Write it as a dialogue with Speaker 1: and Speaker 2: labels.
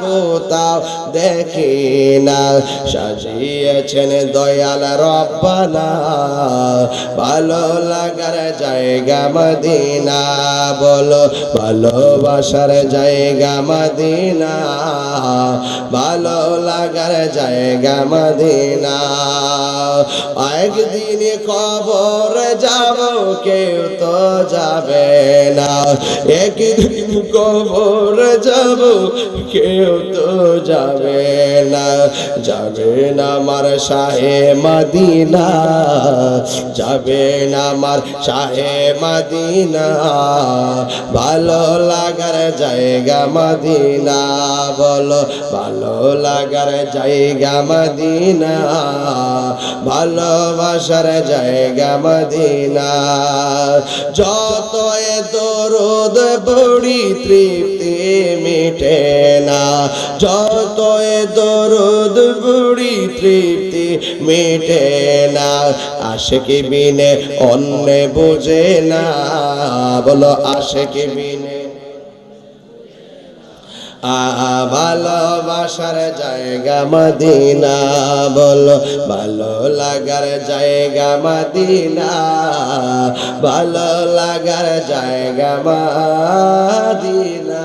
Speaker 1: কোথাও দেখি না। সাজিয়েছেন দয়াল রব্বানা। ভালো লাগার জায়গা মদিনা। বলো, ভালোবাসার জায়গা মদিনা। ভালো লাগার জায়গা মদিনা। একদিন কবর যাব, কেউ তো যাবে না। একদিন কবর যাব, কেউ তো যাবে না যাবে না আমার শাহে মদিনা, যাবে না আমার শাহে মদিনা, ভালো লাগার জায়গা মদিনা, বলো ভালো লাগার জায়গা মদিনা, ভালোবাসার জায়গা মদিনা যত দরদ বড়ি তৃপ্তি মিটে না। যত এ দরদ, বড়ি তৃপ্তি মিটে না। আশেকি বিনে অন্য বুঝে না। বলো, আশেকি বিনে। ভালোবাসার জায়গা মদিনা। বলো, ভালো লাগার জায়গা মদিনা। ভালো লাগার জায়গা মদিনা।